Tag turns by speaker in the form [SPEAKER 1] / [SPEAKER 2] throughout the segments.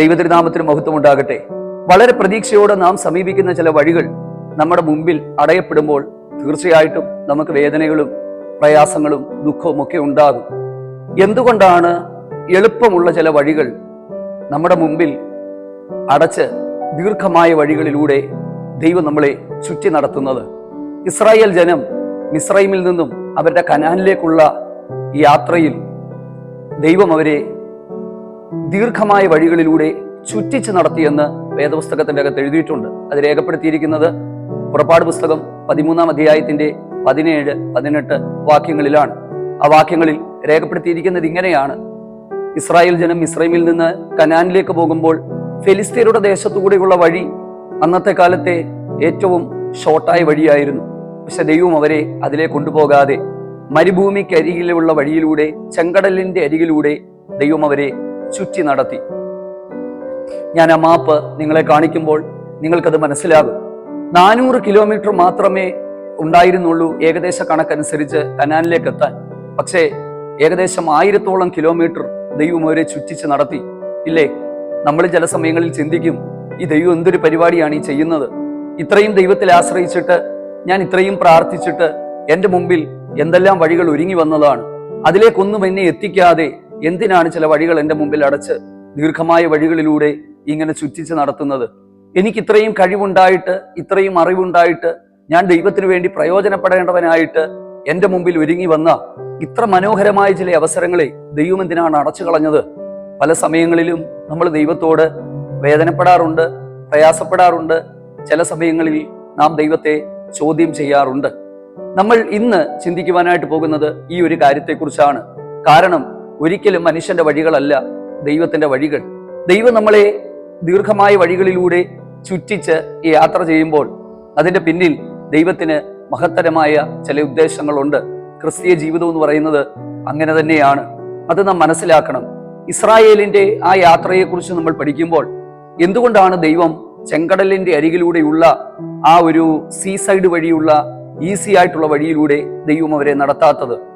[SPEAKER 1] ദൈവതിരുനാമത്തിന് മഹത്വം ഉണ്ടാകട്ടെ വളരെ പ്രതീക്ഷയോടെ നാം സമീപിക്കുന്ന ചില വഴികൾ നമ്മുടെ മുമ്പിൽ അടയപ്പെടുമ്പോൾ തീർച്ചയായിട്ടും നമുക്ക് വേദനകളും പ്രയാസങ്ങളും ദുഃഖവും ഒക്കെ ഉണ്ടാകും. എന്തുകൊണ്ടാണ് എളുപ്പമുള്ള ചില വഴികൾ നമ്മുടെ മുമ്പിൽ അടച്ച് ദീർഘമായ വഴികളിലൂടെ ദൈവം നമ്മളെ ചുറ്റി നടത്തുന്നത്? ഇസ്രായേൽ ജനം മിസ്രൈമിൽ നിന്നും അവരുടെ കനാനിലേക്കുള്ള യാത്രയിൽ ദൈവം അവരെ ദീർഘമായ വഴികളിലൂടെ ചുറ്റിച്ച് നടത്തിയെന്ന് വേദപുസ്തകത്തിന്റെ അകത്ത് എഴുതിയിട്ടുണ്ട്. അത് രേഖപ്പെടുത്തിയിരിക്കുന്നത് പുറപ്പാട് പുസ്തകം പതിമൂന്നാം അധ്യായത്തിന്റെ പതിനേഴ് പതിനെട്ട് വാക്യങ്ങളിലാണ്. ആ വാക്യങ്ങളിൽ രേഖപ്പെടുത്തിയിരിക്കുന്നത് ഇങ്ങനെയാണ്. ഇസ്രായേൽ ജനം ഇസ്രൈമിൽ നിന്ന് കനാനിലേക്ക് പോകുമ്പോൾ ഫെലിസ്തീനയുടെ ദേശത്തുകൂടെയുള്ള വഴി അന്നത്തെ കാലത്തെ ഏറ്റവും ഷോർട്ടായ വഴിയായിരുന്നു. പക്ഷെ ദൈവം അവരെ അതിലെ കൊണ്ടുപോകാതെ മരുഭൂമിക്ക് അരികിലുള്ള വഴിയിലൂടെ ചെങ്കടലിന്റെ അരികിലൂടെ ദൈവം അവരെ ചുറ്റി നടത്തി. ഞാൻ ആ മാപ്പ് നിങ്ങളെ കാണിക്കുമ്പോൾ നിങ്ങൾക്കത് മനസ്സിലാകും. നാനൂറ് കിലോമീറ്റർ മാത്രമേ ഉണ്ടായിരുന്നുള്ളൂ ഏകദേശ കണക്കനുസരിച്ച് കനാലിലേക്ക് എത്താൻ. പക്ഷേ ഏകദേശം ആയിരത്തോളം കിലോമീറ്റർ ദൈവം അവരെ ചുറ്റിച്ച് നടത്തി. ഇല്ലേ? നമ്മൾ ചില സമയങ്ങളിൽ ചിന്തിക്കും ഈ ദൈവം എന്തൊരു പരിപാടിയാണ് ഈ ചെയ്യുന്നത്? ഇത്രയും ദൈവത്തിൽ ആശ്രയിച്ചിട്ട് ഞാൻ ഇത്രയും പ്രാർത്ഥിച്ചിട്ട് എന്റെ മുമ്പിൽ എന്തെല്ലാം വഴികൾ ഒരുങ്ങി വന്നതാണ്. അതിലേക്കൊന്നും എന്നെ എത്തിക്കാതെ എന്തിനാണ് ചില വഴികൾ എന്റെ മുമ്പിൽ അടച്ച് ദീർഘമായ വഴികളിലൂടെ ഇങ്ങനെ ചുറ്റിച്ച് നടത്തുന്നത്? എനിക്ക് ഇത്രയും കഴിവുണ്ടായിട്ട് ഇത്രയും അറിവുണ്ടായിട്ട് ഞാൻ ദൈവത്തിന് വേണ്ടി പ്രയോജനപ്പെടേണ്ടവനായിട്ട് എന്റെ മുമ്പിൽ ഒരുങ്ങി വന്ന ഇത്ര മനോഹരമായ ചില അവസരങ്ങളെ ദൈവം എന്തിനാണ് അടച്ചു കളഞ്ഞത്? പല സമയങ്ങളിലും നമ്മൾ ദൈവത്തോട് വേദനപ്പെടാറുണ്ട് പ്രയാസപ്പെടാറുണ്ട്. ചില സമയങ്ങളിൽ നാം ദൈവത്തെ ചോദ്യം ചെയ്യാറുണ്ട്. നമ്മൾ ഇന്ന് ചിന്തിക്കുവാനായിട്ട് പോകുന്നത് ഈ ഒരു കാര്യത്തെക്കുറിച്ചാണ്. കാരണം ഒരിക്കലും മനുഷ്യന്റെ വഴികളല്ല ദൈവത്തിന്റെ വഴികൾ. ദൈവം നമ്മളെ ദീർഘമായ വഴികളിലൂടെ ചുറ്റിച്ച് ഈ യാത്ര ചെയ്യുമ്പോൾ അതിന്റെ പിന്നിൽ ദൈവത്തിന് മഹത്തരമായ ചില ഉദ്ദേശങ്ങളുണ്ട്. ക്രിസ്തീയ ജീവിതം എന്ന് പറയുന്നത് അങ്ങനെ തന്നെയാണ്. അത് നാം മനസ്സിലാക്കണം. ഇസ്രായേലിന്റെ ആ യാത്രയെക്കുറിച്ച് നമ്മൾ പഠിക്കുമ്പോൾ എന്തുകൊണ്ടാണ് ദൈവം ചെങ്കടലിന്റെ അരികിലൂടെയുള്ള ആ ഒരു സീസൈഡ് വഴിയുള്ള ഈസി ആയിട്ടുള്ള വഴിയിലൂടെ ദൈവം അവരെ നടത്താത്തത്?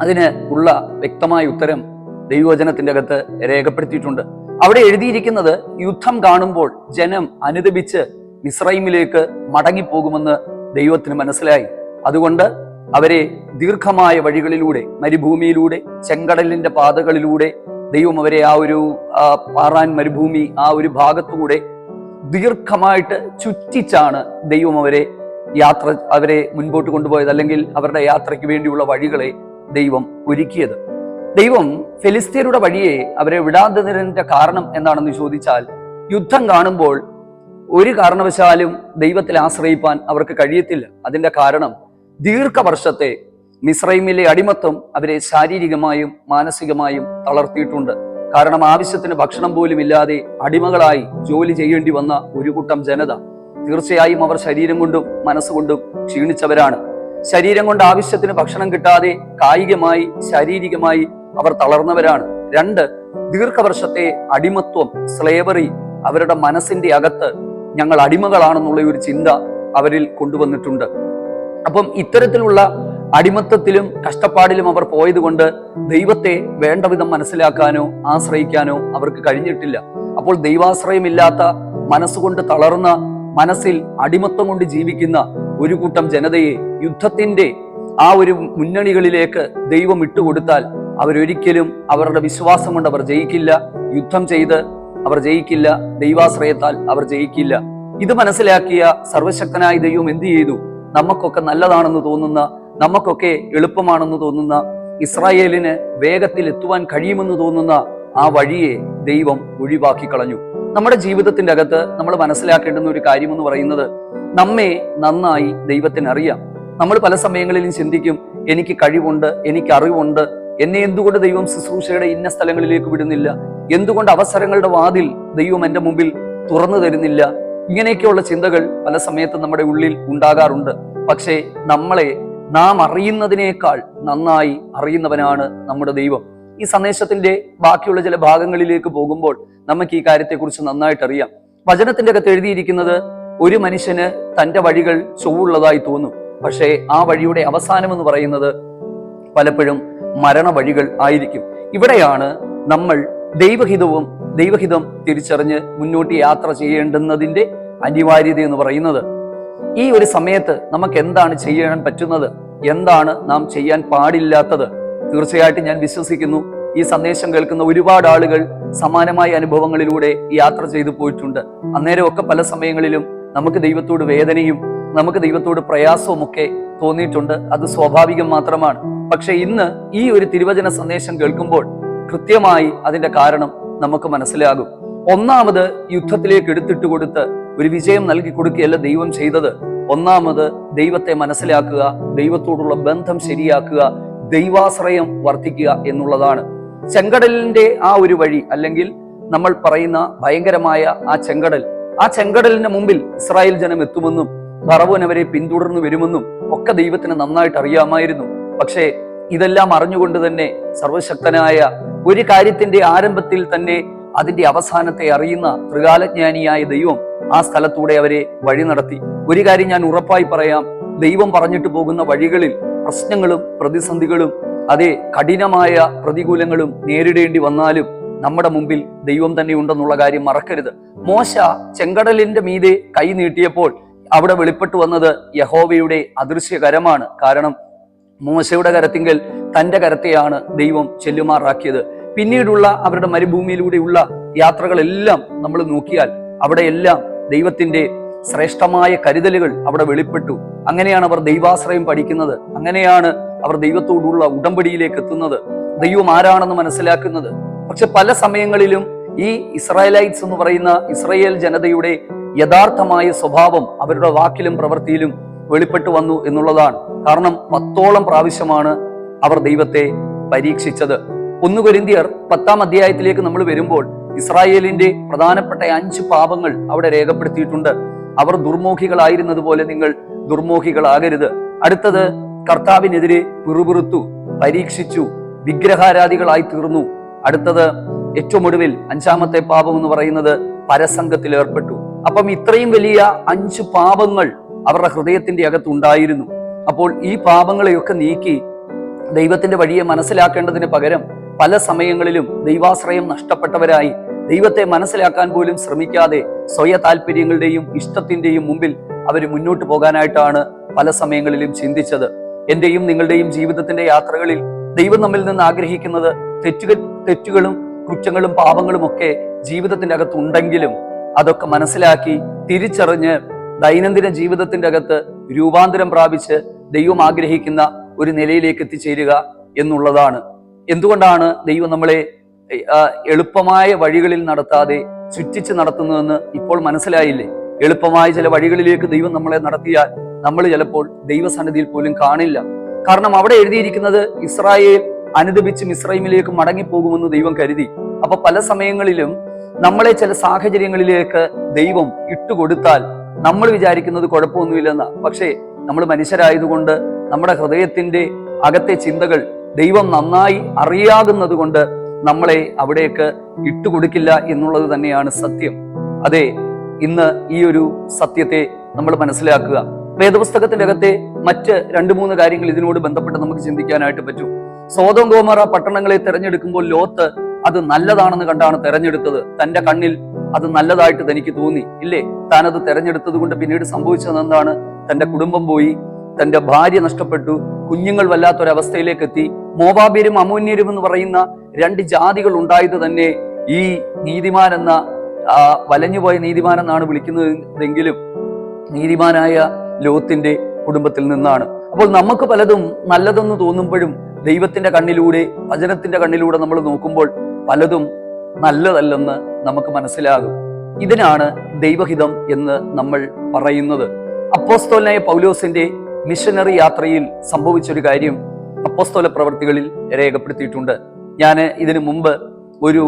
[SPEAKER 1] അതിന് ഉള്ള വ്യക്തമായ ഉത്തരം ദൈവവചനത്തിന്റെ അകത്ത് രേഖപ്പെടുത്തിയിട്ടുണ്ട്. അവിടെ എഴുതിയിരിക്കുന്നത് യുദ്ധം കാണുമ്പോൾ ജനം അനുദപിച്ച് മിസ്രൈമിലേക്ക് മടങ്ങിപ്പോകുമെന്ന് ദൈവത്തിന് മനസ്സിലായി. അതുകൊണ്ട് അവരെ ദീർഘമായ വഴികളിലൂടെ മരുഭൂമിയിലൂടെ ചെങ്കടലിന്റെ പാതകളിലൂടെ ദൈവം അവരെ ആ ഒരു പാറാൻ മരുഭൂമി ആ ഒരു ഭാഗത്തുകൂടെ ദീർഘമായിട്ട് ചുറ്റിച്ചാണ് ദൈവം അവരെ യാത്ര അവരെ മുൻപോട്ട് കൊണ്ടുപോയത്. അല്ലെങ്കിൽ അവരുടെ യാത്രയ്ക്ക് വേണ്ടിയുള്ള വഴികളെ ദൈവം ഒരുക്കിയത്. ദൈവം ഫെലിസ്തീനയുടെ വഴിയെ അവരെ വിടാത്തതിന്റെ കാരണം എന്താണെന്ന് ചോദിച്ചാൽ യുദ്ധം കാണുമ്പോൾ ഒരു കാരണവശാലും ദൈവത്തിൽ ആശ്രയിപ്പാൻ അവർക്ക് കഴിയത്തില്ല. അതിന്റെ കാരണം ദീർഘവർഷത്തെ മിസ്രൈമിലെ അടിമത്വം അവരെ ശാരീരികമായും മാനസികമായും തളർത്തിയിട്ടുണ്ട്. കാരണം ആവശ്യത്തിന് ഭക്ഷണം പോലും ഇല്ലാതെ അടിമകളായി ജോലി ചെയ്യേണ്ടി വന്ന ഒരു കൂട്ടം ജനത തീർച്ചയായും അവർ ശരീരം കൊണ്ടും മനസ്സുകൊണ്ടും ക്ഷീണിച്ചവരാണ്. ശരീരം കൊണ്ട് ആവശ്യത്തിന് ഭക്ഷണം കിട്ടാതെ കായികമായി ശാരീരികമായി അവർ തളർന്നവരാണ്. രണ്ട് ദീർഘവർഷത്തെ അടിമത്വം സ്ലേവറി അവരുടെ മനസ്സിന്റെ അകത്ത് ഞങ്ങൾ അടിമകളാണെന്നുള്ള ഒരു ചിന്ത അവരിൽ കൊണ്ടുവന്നിട്ടുണ്ട്. അപ്പം ഇത്തരത്തിലുള്ള അടിമത്തത്തിലും കഷ്ടപ്പാടിലും അവർ പോയതുകൊണ്ട് ദൈവത്തെ വേണ്ട വിധം മനസ്സിലാക്കാനോ ആശ്രയിക്കാനോ അവർക്ക് കഴിഞ്ഞിട്ടില്ല. അപ്പോൾ ദൈവാശ്രയമില്ലാത്ത മനസ്സുകൊണ്ട് തളർന്ന മനസ്സിൽ അടിമത്തം കൊണ്ട് ജീവിക്കുന്ന ഒരു കൂട്ടം ജനതയെ യുദ്ധത്തിന്റെ ആ ഒരു മുന്നണികളിലേക്ക് ദൈവം ഇട്ടുകൊടുത്താൽ അവരൊരിക്കലും അവരുടെ വിശ്വാസം കൊണ്ട് അവർ ജയിക്കില്ല. യുദ്ധം ചെയ്ത് അവർ ജയിക്കില്ല. ദൈവാശ്രയത്താൽ അവർ ജയിക്കില്ല. ഇത് മനസ്സിലാക്കിയ സർവശക്തനായ ദൈവം എന്തു ചെയ്തു? നമുക്കൊക്കെ നല്ലതാണെന്ന് തോന്നുന്ന നമുക്കൊക്കെ എളുപ്പമാണെന്ന് തോന്നുന്ന ഇസ്രായേലിന് വേഗത്തിൽ എത്തുവാൻ കഴിയുമെന്ന് തോന്നുന്ന ആ വഴിയെ ദൈവം ഒഴിവാക്കി കളഞ്ഞു നമ്മുടെ ജീവിതത്തിന്റെ അകത്ത് നമ്മൾ മനസ്സിലാക്കേണ്ടുന്ന ഒരു കാര്യമെന്ന് പറയുന്നത് നമ്മെ നന്നായി ദൈവത്തിന് അറിയാം. നമ്മൾ പല സമയങ്ങളിലും ചിന്തിക്കും എനിക്ക് കഴിവുണ്ട് എനിക്ക് അറിവുണ്ട്. എന്നെ എന്തുകൊണ്ട് ദൈവം ശുശ്രൂഷയുടെ ഇന്ന സ്ഥലങ്ങളിലേക്ക് വിടുന്നില്ല? എന്തുകൊണ്ട് അവസരങ്ങളുടെ വാതിൽ ദൈവം എന്റെ മുമ്പിൽ തുറന്നു തരുന്നില്ല? ഇങ്ങനെയൊക്കെയുള്ള ചിന്തകൾ പല സമയത്തും നമ്മുടെ ഉള്ളിൽ ഉണ്ടാകാറുണ്ട്. പക്ഷേ നമ്മളെ നാം അറിയുന്നതിനേക്കാൾ നന്നായി അറിയുന്നവനാണ് നമ്മുടെ ദൈവം. ഈ സന്ദേശത്തിന്റെ ബാക്കിയുള്ള ചില ഭാഗങ്ങളിലേക്ക് പോകുമ്പോൾ നമുക്ക് ഈ കാര്യത്തെക്കുറിച്ച് നന്നായിട്ട് അറിയാം വചനത്തിന്റെ അകത്ത് എഴുതിയിരിക്കുന്നത് ഒരു മനുഷ്യന് തന്റെ വഴികൾ ചൊവ്വുള്ളതായി തോന്നും. പക്ഷേ ആ വഴിയുടെ അവസാനം എന്ന് പറയുന്നത് പലപ്പോഴും മരണ വഴികൾ ആയിരിക്കും. ഇവിടെയാണ് നമ്മൾ ദൈവഹിതവും ദൈവഹിതം തിരിച്ചറിഞ്ഞ് മുന്നോട്ട് യാത്ര ചെയ്യേണ്ടുന്നതിന്റെ അനിവാര്യത എന്ന് പറയുന്നത്. ഈ ഒരു സമയത്ത് നമുക്ക് എന്താണ് ചെയ്യാൻ പറ്റുന്നത്? എന്താണ് നാം ചെയ്യാൻ പാടില്ലാത്തത്? തീർച്ചയായിട്ടും ഞാൻ വിശ്വസിക്കുന്നു. ഈ സന്ദേശം കേൾക്കുന്ന ഒരുപാട് ആളുകൾ സമാനമായ അനുഭവങ്ങളിലൂടെ യാത്ര ചെയ്തു പോയിട്ടുണ്ട്. അന്നേരമൊക്കെ പല സമയങ്ങളിലും നമുക്ക് ദൈവത്തോട് വേദനയും നമുക്ക് ദൈവത്തോട് പ്രയാസവും ഒക്കെ തോന്നിയിട്ടുണ്ട്. അത് സ്വാഭാവികം മാത്രമാണ്. പക്ഷെ ഇന്ന് ഈ ഒരു തിരുവചന സന്ദേശം കേൾക്കുമ്പോൾ കൃത്യമായി അതിന്റെ കാരണം നമുക്ക് മനസ്സിലാകും. ഒന്നാമത് യുദ്ധത്തിലേക്ക് എടുത്തിട്ട് കൊടുത്ത് ഒരു വിജയം നൽകി കൊടുക്കുകയല്ല ദൈവം ചെയ്തത്. ഒന്നാമത് ദൈവത്തെ മനസ്സിലാക്കുക ദൈവത്തോടുള്ള ബന്ധം ശരിയാക്കുക ദൈവാശ്രയം വർദ്ധിക്കുക എന്നുള്ളതാണ്. ചെങ്കടലിന്റെ ആ ഒരു വഴി അല്ലെങ്കിൽ നമ്മൾ പറയുന്ന ഭയങ്കരമായ ആ ചെങ്കടൽ ആ ചെങ്കടലിന്റെ മുമ്പിൽ ഇസ്രായേൽ ജനം എത്തുമെന്നും ഫറവോൻ അവരെ പിന്തുടർന്നു വരുമെന്നും ഒക്കെ ദൈവത്തിന് നന്നായിട്ട് അറിയാമായിരുന്നു. പക്ഷേ ഇതെല്ലാം അറിഞ്ഞുകൊണ്ട് തന്നെ സർവശക്തനായ ഒരു കാര്യത്തിന്റെ ആരംഭത്തിൽ തന്നെ അതിന്റെ അവസാനത്തെ അറിയുന്ന ത്രികാലജ്ഞാനിയായ ദൈവം ആ സ്ഥലത്തൂടെ അവരെ വഴി നടത്തി. ഒരു കാര്യം ഞാൻ ഉറപ്പായി പറയാം ദൈവം പറഞ്ഞിട്ട് പോകുന്ന വഴികളിൽ പ്രശ്നങ്ങളും പ്രതിസന്ധികളും അതേ കഠിനമായ പ്രതികൂലങ്ങളും നേരിടേണ്ടി വന്നാലും നമ്മുടെ മുമ്പിൽ ദൈവം തന്നെ ഉണ്ടെന്നുള്ള കാര്യം മറക്കരുത്. മോശ ചെങ്കടലിന്റെ മീതെ കൈ നീട്ടിയപ്പോൾ അവിടെ വെളിപ്പെട്ടു വന്നത് യഹോവയുടെ അദൃശ്യകരമാണ്. കാരണം മോശയുടെ കരത്തിങ്കൽ തന്റെ കരത്തെയാണ് ദൈവം ചെല്ലുമാറാക്കിയത്. പിന്നീടുള്ള അവരുടെ മരുഭൂമിയിലൂടെയുള്ള യാത്രകളെല്ലാം നമ്മൾ നോക്കിയാൽ അവിടെയെല്ലാം ദൈവത്തിന്റെ ശ്രേഷ്ഠമായ കരുതലുകൾ അവിടെ വെളിപ്പെട്ടു. അങ്ങനെയാണ് അവർ ദൈവാശ്രയം പഠിക്കുന്നത്. അങ്ങനെയാണ് അവർ ദൈവത്തോടുള്ള ഉടമ്പടിയിലേക്ക് എത്തുന്നത്. ദൈവം ആരാണെന്ന് മനസ്സിലാക്കുന്നത്? പക്ഷെ പല സമയങ്ങളിലും ഈ ഇസ്രായേലൈറ്റ്സ് എന്ന് പറയുന്ന ഇസ്രായേൽ ജനതയുടെ യഥാർത്ഥമായ സ്വഭാവം അവരുടെ വാക്കിലും പ്രവൃത്തിയിലും വെളിപ്പെട്ടു വന്നു എന്നുള്ളതാണ്. കാരണം പത്തോളം പ്രാവശ്യമാണ് അവർ ദൈവത്തെ പരീക്ഷിച്ചത്. ഒന്ന് കൊരിന്തിയർ പത്താം അധ്യായത്തിലേക്ക് നമ്മൾ വരുമ്പോൾ ഇസ്രായേലിന്റെ പ്രധാനപ്പെട്ട അഞ്ച് പാപങ്ങൾ അവിടെ രേഖപ്പെടുത്തിയിട്ടുണ്ട്. അവർ ദുർമോഹികളായിരുന്നത് പോലെ നിങ്ങൾ ദുർമോഹികളാകരുത്. അടുത്തത് കർത്താവിനെതിരെ പിറുപിറുത്തു പരീക്ഷിച്ചു വിഗ്രഹാരാധികളായി തീർന്നു. അടുത്തത് ഏറ്റവും ഒടുവിൽ അഞ്ചാമത്തെ പാപം എന്ന് പറയുന്നത് പരസംഗത്തിൽ ഏർപ്പെട്ടു. അപ്പം ഇത്രയും വലിയ അഞ്ച് പാപങ്ങൾ അവരുടെ ഹൃദയത്തിന്റെ അകത്തുണ്ടായിരുന്നു അപ്പോൾ ഈ പാപങ്ങളെയൊക്കെ നീക്കി ദൈവത്തിന്റെ വഴിയെ മനസ്സിലാക്കേണ്ടതിന് പകരം പല സമയങ്ങളിലും ദൈവാശ്രയം നഷ്ടപ്പെട്ടവരായി ദൈവത്തെ മനസ്സിലാക്കാൻ പോലും ശ്രമിക്കാതെ സ്വയ താല്പര്യങ്ങളുടെയും ഇഷ്ടത്തിന്റെയും മുമ്പിൽ അവർ മുന്നോട്ട് പോകാനായിട്ടാണ് പല സമയങ്ങളിലും ചിന്തിച്ചത്. എന്റെയും നിങ്ങളുടെയും ജീവിതത്തിന്റെ യാത്രകളിൽ ദൈവം നമ്മിൽ നിന്ന് ആഗ്രഹിക്കുന്നത് തെറ്റുകൾ തെറ്റുകളും കുറ്റങ്ങളും പാപങ്ങളും ഒക്കെ ജീവിതത്തിന്റെ അകത്ത് ഉണ്ടെങ്കിലും അതൊക്കെ മനസ്സിലാക്കി തിരിച്ചറിഞ്ഞ് ദൈനംദിന ജീവിതത്തിന്റെ അകത്ത് രൂപാന്തരം പ്രാപിച്ച് ദൈവം ആഗ്രഹിക്കുന്ന ഒരു നിലയിലേക്ക് എത്തിച്ചേരുക എന്നുള്ളതാണ്. എന്തുകൊണ്ടാണ് ദൈവം നമ്മളെ എളുപ്പമായ വഴികളിൽ നടത്താതെ ചുറ്റിച്ച് നടത്തുന്നതെന്ന് ഇപ്പോൾ മനസ്സിലായില്ലേ? എളുപ്പമായ ചില വഴികളിലേക്ക് ദൈവം നമ്മളെ നടത്തിയാൽ നമ്മൾ ചിലപ്പോൾ ദൈവസന്നിധിയിൽ പോലും കാണില്ല. കാരണം അവിടെ എഴുതിയിരിക്കുന്നത് ഇസ്രായേൽ അനുദപിച്ച് മിശ്രൈമിലേക്ക് മടങ്ങിപ്പോകുമെന്ന് ദൈവം കരുതി. അപ്പൊ പല സമയങ്ങളിലും നമ്മളെ ചില സാഹചര്യങ്ങളിലേക്ക് ദൈവം ഇട്ടുകൊടുത്താൽ നമ്മൾ വിചാരിക്കുന്നത് കുഴപ്പമൊന്നുമില്ലെന്ന. പക്ഷേ നമ്മൾ മനുഷ്യരായതുകൊണ്ട് നമ്മുടെ ഹൃദയത്തിന്റെ അകത്തെ ചിന്തകൾ ദൈവം നന്നായി അറിയാകുന്നത് കൊണ്ട് നമ്മളെ അവിടേക്ക് ഇട്ടുകൊടുക്കില്ല എന്നുള്ളത് തന്നെയാണ് സത്യം. അതെ ഇന്ന് ഈ ഒരു സത്യത്തെ നമ്മൾ മനസ്സിലാക്കുക. വേദപുസ്തകത്തിന്റെ അകത്തെ മറ്റ് രണ്ട് മൂന്ന് കാര്യങ്ങൾ ഇതിനോട് ബന്ധപ്പെട്ട് നമുക്ക് ചിന്തിക്കാനായിട്ട് പറ്റും. സോതം ഗോമറ പട്ടണങ്ങളെ തെരഞ്ഞെടുക്കുമ്പോൾ ലോത്ത് അത് നല്ലതാണെന്ന് കണ്ടാണ് തെരഞ്ഞെടുത്തത്. തന്റെ കണ്ണിൽ അത് നല്ലതായിട്ട് തനിക്ക് തോന്നി. ഇല്ലേ? താൻ അത് തെരഞ്ഞെടുത്തത് കൊണ്ട് പിന്നീട് സംഭവിച്ചത് എന്താണ്? തന്റെ കുടുംബം പോയി തന്റെ ഭാര്യ നഷ്ടപ്പെട്ടു കുഞ്ഞുങ്ങൾ വല്ലാത്തൊരവസ്ഥയിലേക്ക് എത്തി മോവാബിയരും അമൂന്യരും എന്ന് പറയുന്ന രണ്ട് ജാതികൾ ഉണ്ടായത് തന്നെ ഈ നീതിമാൻ എന്ന വലഞ്ഞുപോയ നീതിമാൻ എന്നാണ് വിളിക്കുന്നതെങ്കിലും നീതിമാനായ ലോത്തിന്റെ കുടുംബത്തിൽ നിന്നാണ്. അപ്പോൾ നമുക്ക് പലതും നല്ലതെന്ന് തോന്നുമ്പോഴും ദൈവത്തിന്റെ കണ്ണിലൂടെ വചനത്തിന്റെ കണ്ണിലൂടെ നമ്മൾ നോക്കുമ്പോൾ പലതും നല്ലതല്ലെന്ന് നമുക്ക് മനസ്സിലാകും. ഇതിനാണ് ദൈവഹിതം എന്ന് നമ്മൾ പറയുന്നത്. അപ്പോസ്തോലനായ പൗലോസിന്റെ മിഷനറി യാത്രയിൽ സംഭവിച്ചൊരു കാര്യം അപ്പോസ്തോല പ്രവർത്തികളിൽ രേഖപ്പെടുത്തിയിട്ടുണ്ട്. ഞാൻ ഇതിനു മുമ്പ് ഒരു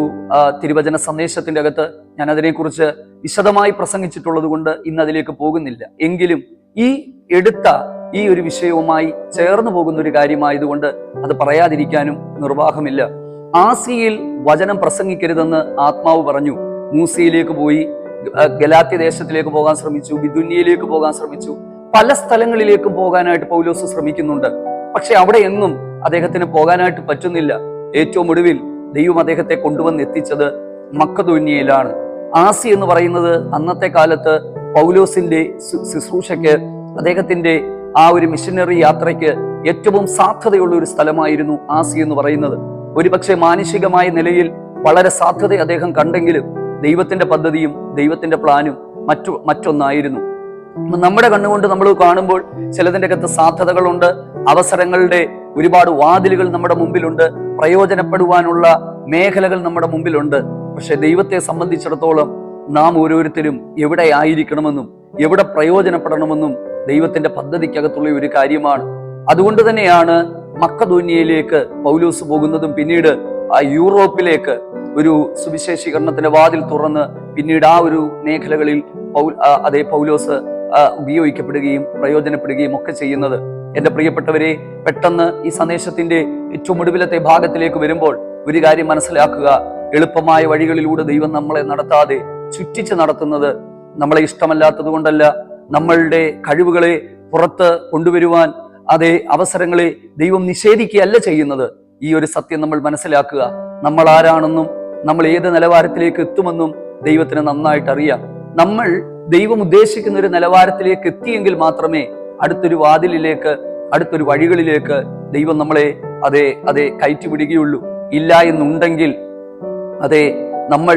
[SPEAKER 1] തിരുവചന സന്ദേശത്തിന്റെ അകത്ത് ഞാൻ അതിനെക്കുറിച്ച് വിശദമായി പ്രസംഗിച്ചിട്ടുള്ളത് കൊണ്ട് ഇന്ന് അതിലേക്ക് പോകുന്നില്ല. എങ്കിലും ഈ എടുത്ത ഈ ഒരു വിഷയവുമായി ചേർന്നു പോകുന്ന ഒരു കാര്യമായതുകൊണ്ട് അത് പറയാതിരിക്കാനും നിർവാഹമില്ല. ആസിയിൽ വചനം പ്രസംഗിക്കരുതെന്ന് ആത്മാവ് പറഞ്ഞു. മൂസിയിലേക്ക് പോയി ഗലാത്യ ദേശത്തിലേക്ക് പോകാൻ ശ്രമിച്ചു ബിദുന്യയിലേക്ക് പോകാൻ ശ്രമിച്ചു. പല സ്ഥലങ്ങളിലേക്കും പോകാനായിട്ട് പൗലോസ് ശ്രമിക്കുന്നുണ്ട്. പക്ഷെ അവിടെ എങ്ങും അദ്ദേഹത്തിന് പോകാനായിട്ട് പറ്റുന്നില്ല. ഏറ്റവും ഒടുവിൽ ദൈവം അദ്ദേഹത്തെ കൊണ്ടുവന്ന് എത്തിച്ചത് മക്കതുന്യയിലാണ് ആസി എന്ന് പറയുന്നത് അന്നത്തെ കാലത്ത് പൗലോസിന്റെ ശുശ്രൂഷയ്ക്ക് അദ്ദേഹത്തിന്റെ ആ ഒരു മിഷനറി യാത്രയ്ക്ക് ഏറ്റവും സാധ്യതയുള്ള ഒരു സ്ഥലമായിരുന്നു ആസി എന്ന് പറയുന്നത്. ഒരുപക്ഷെ മാനുഷികമായ നിലയിൽ വളരെ സാധ്യത അദ്ദേഹം കണ്ടെങ്കിലും ദൈവത്തിന്റെ പദ്ധതിയും ദൈവത്തിന്റെ പ്ലാനും മറ്റു മറ്റൊന്നായിരുന്നു. നമ്മുടെ കണ്ണുകൊണ്ട് നമ്മൾ കാണുമ്പോൾ ചിലതിന്റെ അകത്ത് സാധ്യതകളുണ്ട് അവസരങ്ങളുടെ ഒരുപാട് വാതിലുകൾ നമ്മുടെ മുമ്പിലുണ്ട് പ്രയോജനപ്പെടുവാനുള്ള മേഖലകൾ നമ്മുടെ മുമ്പിലുണ്ട്. പക്ഷെ ദൈവത്തെ സംബന്ധിച്ചിടത്തോളം നാം ഓരോരുത്തരും എവിടെ ആയിരിക്കണമെന്നും എവിടെ പ്രയോജനപ്പെടണമെന്നും ദൈവത്തിന്റെ പദ്ധതിക്കകത്തുള്ള ഒരു കാര്യമാണ്. അതുകൊണ്ട് തന്നെയാണ് മക്കധോന്യയിലേക്ക് പൗലൂസ് പോകുന്നതും പിന്നീട് ആ യൂറോപ്പിലേക്ക് ഒരു സുവിശേഷീകരണത്തിന്റെ വാതിൽ തുറന്ന് പിന്നീട് ആ ഒരു മേഖലകളിൽ പൗൽ അതേ പൗലോസ് ഉപയോഗിക്കപ്പെടുകയും പ്രയോജനപ്പെടുകയും ഒക്കെ ചെയ്യുന്നത്. എന്റെ പ്രിയപ്പെട്ടവരെ പെട്ടെന്ന് ഈ സന്ദേശത്തിന്റെ ഏറ്റവും ഒടുവിലത്തെ ഭാഗത്തിലേക്ക് വരുമ്പോൾ ഒരു കാര്യം മനസ്സിലാക്കുക. എളുപ്പമായ വഴികളിലൂടെ ദൈവം നമ്മളെ നടത്താതെ ചുറ്റിച്ച് നടത്തുന്നത് നമ്മളെ ഇഷ്ടമല്ലാത്തത് കൊണ്ടല്ല. നമ്മളുടെ കഴിവുകളെ പുറത്ത് കൊണ്ടുവരുവാൻ അതേ അവസരങ്ങളെ ദൈവം നിഷേധിക്കുകയല്ല ചെയ്യുന്നത്. ഈ ഒരു സത്യം നമ്മൾ മനസ്സിലാക്കുക. നമ്മൾ ആരാണെന്നും നമ്മൾ ഏത് നിലവാരത്തിലേക്ക് എത്തുമെന്നും ദൈവത്തിന് നന്നായിട്ട് അറിയാം. നമ്മൾ ദൈവം ഉദ്ദേശിക്കുന്ന ഒരു നിലവാരത്തിലേക്ക് എത്തിയെങ്കിൽ മാത്രമേ അടുത്തൊരു വാതിലിലേക്ക് അടുത്തൊരു വഴികളിലേക്ക് ദൈവം നമ്മളെ അതെ അതെ കയറ്റി വിടുകയുള്ളൂ ഇല്ല എന്നുണ്ടെങ്കിൽ അതെ നമ്മൾ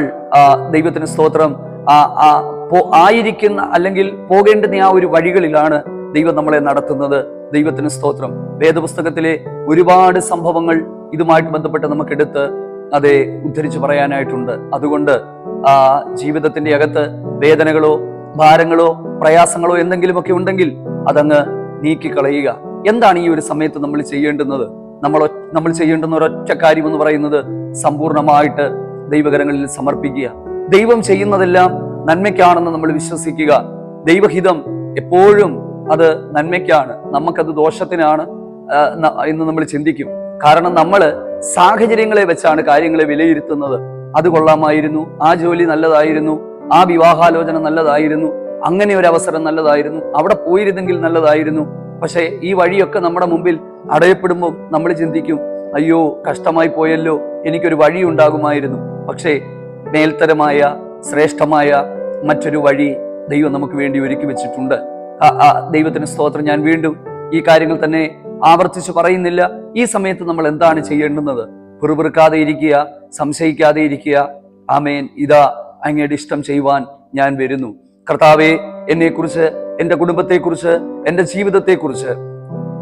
[SPEAKER 1] ദൈവത്തിന് സ്തോത്രം ആ ആ ആയിരിക്കുന്ന അല്ലെങ്കിൽ പോകേണ്ടുന്ന ആ ഒരു വഴികളിലാണ് ദൈവം നമ്മളെ നടത്തുന്നത്. ദൈവത്തിന് സ്തോത്രം. വേദപുസ്തകത്തിലെ ഒരുപാട് സംഭവങ്ങൾ ഇതുമായിട്ട് ബന്ധപ്പെട്ട് നമുക്കെടുത്ത് അതെ ഉദ്ധരിച്ചു പറയാനായിട്ടുണ്ട്. അതുകൊണ്ട് ആ ജീവിതത്തിന്റെ അകത്ത് വേദനകളോ ഭാരങ്ങളോ പ്രയാസങ്ങളോ എന്തെങ്കിലുമൊക്കെ ഉണ്ടെങ്കിൽ അതങ്ങ് നീക്കിക്കളയുക. എന്താണ് ഈ ഒരു സമയത്ത് നമ്മൾ ചെയ്യേണ്ടുന്നത്? നമ്മൾ നമ്മൾ ചെയ്യേണ്ടുന്ന ഒരൊറ്റ കാര്യം എന്ന് പറയുന്നത് സമ്പൂർണമായിട്ട് ദൈവകരങ്ങളിൽ സമർപ്പിക്കുക. ദൈവം ചെയ്യുന്നതെല്ലാം നന്മയ്ക്കാണെന്ന് നമ്മൾ വിശ്വസിക്കുക. ദൈവഹിതം എപ്പോഴും അത് നന്മയ്ക്കാണ്. നമുക്കത് ദോഷത്തിനാണ് എന്ന് നമ്മൾ ചിന്തിക്കും. കാരണം നമ്മൾ സാഹചര്യങ്ങളെ വെച്ചാണ് കാര്യങ്ങളെ വിലയിരുത്തുന്നത്. അത് കൊള്ളാമായിരുന്നു. ആ ജോലി നല്ലതായിരുന്നു. ആ വിവാഹാലോചന നല്ലതായിരുന്നു. അങ്ങനെ ഒരു അവസരം നല്ലതായിരുന്നു. അവിടെ പോയിരുന്നെങ്കിൽ നല്ലതായിരുന്നു. പക്ഷെ ഈ വഴിയൊക്കെ നമ്മുടെ മുമ്പിൽ അടയപ്പെടുമ്പോൾ നമ്മൾ ചിന്തിക്കും അയ്യോ കഷ്ടമായി പോയല്ലോ. എനിക്കൊരു വഴി ഉണ്ടാകുമായിരുന്നു പക്ഷേ മേൽത്തരമായ ശ്രേഷ്ഠമായ മറ്റൊരു വഴി ദൈവം നമുക്ക് വേണ്ടി ഒരുക്കി വെച്ചിട്ടുണ്ട്. ആ ദൈവത്തിന് സ്തോത്രം. ഞാൻ വീണ്ടും ഈ കാര്യങ്ങൾ തന്നെ ആവർത്തിച്ചു പറയുന്നില്ല. ഈ സമയത്ത് നമ്മൾ എന്താണ് ചെയ്യേണ്ടുന്നത്? പിറുപിറുക്കാതെ ഇരിക്കുക സംശയിക്കാതെ ഇരിക്കുക. ആമേൻ. ഇതാ അങ്ങയുടെ ഇഷ്ടം ചെയ്യുവാൻ ഞാൻ വരുന്നു. കർത്താവെ എന്നെക്കുറിച്ച് എന്റെ കുടുംബത്തെക്കുറിച്ച് എന്റെ ജീവിതത്തെക്കുറിച്ച്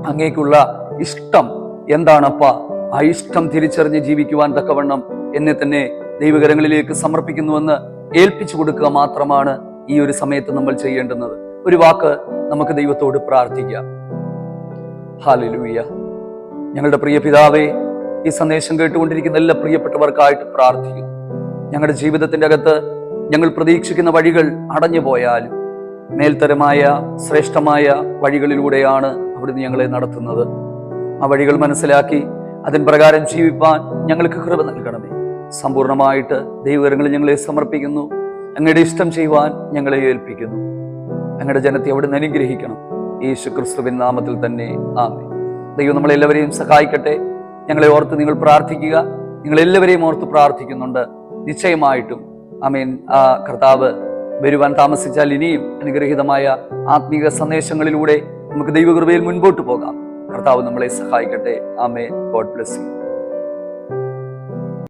[SPEAKER 1] അങ്ങേക്കുള്ള ഇഷ്ടം എന്താണപ്പ? ആ ഇഷ്ടം തിരിച്ചറിഞ്ഞ് ജീവിക്കുവാൻ തക്കവണ്ണം എന്നെ തന്നെ ദൈവകരങ്ങളിലേക്ക് സമർപ്പിക്കുന്നുവെന്ന് ഏൽപ്പിച്ചു കൊടുക്കുക മാത്രമാണ് ഈ ഒരു സമയത്ത് നമ്മൾ ചെയ്യേണ്ടുന്നത്. ഒരു വാക്ക് നമുക്ക് ദൈവത്തോട് പ്രാർത്ഥിക്കാം. ഹാലലൂയ ഞങ്ങളുടെ പ്രിയ പിതാവേ ഈ സന്ദേശം കേട്ടുകൊണ്ടിരിക്കുന്ന എല്ലാ പ്രിയപ്പെട്ടവർക്കായിട്ട് പ്രാർത്ഥിക്കും ഞങ്ങളുടെ ജീവിതത്തിന്റെ അകത്ത് ഞങ്ങൾ പ്രതീക്ഷിക്കുന്ന വഴികൾ അടഞ്ഞു പോയാലും മേൽത്തരമായ ശ്രേഷ്ഠമായ വഴികളിലൂടെയാണ് അവിടുന്ന് ഞങ്ങളെ നടത്തുന്നത്. ആ വഴികൾ മനസ്സിലാക്കി അതിൻ പ്രകാരം ജീവിപ്പാൻ ഞങ്ങൾക്ക് കൃപ നൽകണമേ. സമ്പൂർണമായിട്ട് ദൈവകരങ്ങളിൽ ഞങ്ങളെ സമർപ്പിക്കുന്നു. അങ്ങയുടെ ഇഷ്ടം ചെയ്യുവാൻ ഞങ്ങളെ ഏൽപ്പിക്കുന്നു. അങ്ങയുടെ ജനത്തെ അവിടെ നിന്ന് അനുഗ്രഹിക്കണം. യേശു ക്രിസ്തുവിൻ നാമത്തിൽ തന്നെ ആമേ ദൈവം നമ്മളെല്ലാവരെയും സഹായിക്കട്ടെ. ഞങ്ങളെ ഓർത്ത് നിങ്ങൾ പ്രാർത്ഥിക്കുക. നിങ്ങളെല്ലാവരെയും ഓർത്ത് പ്രാർത്ഥിക്കുന്നുണ്ട്. നിശ്ചയമായിട്ടും. ആമേൻ. ആ കർത്താവ് വരുവാൻ താമസിച്ചാൽ ഇനിയും അനുഗ്രഹീതമായ ആത്മീക സന്ദേശങ്ങളിലൂടെ നമുക്ക് ദൈവകൃപയിൽ മുൻപോട്ട് പോകാം. കർത്താവ് നമ്മളെ സഹായിക്കട്ടെ. ആമേ ഗോഡ് ബ്ലെസ് യു.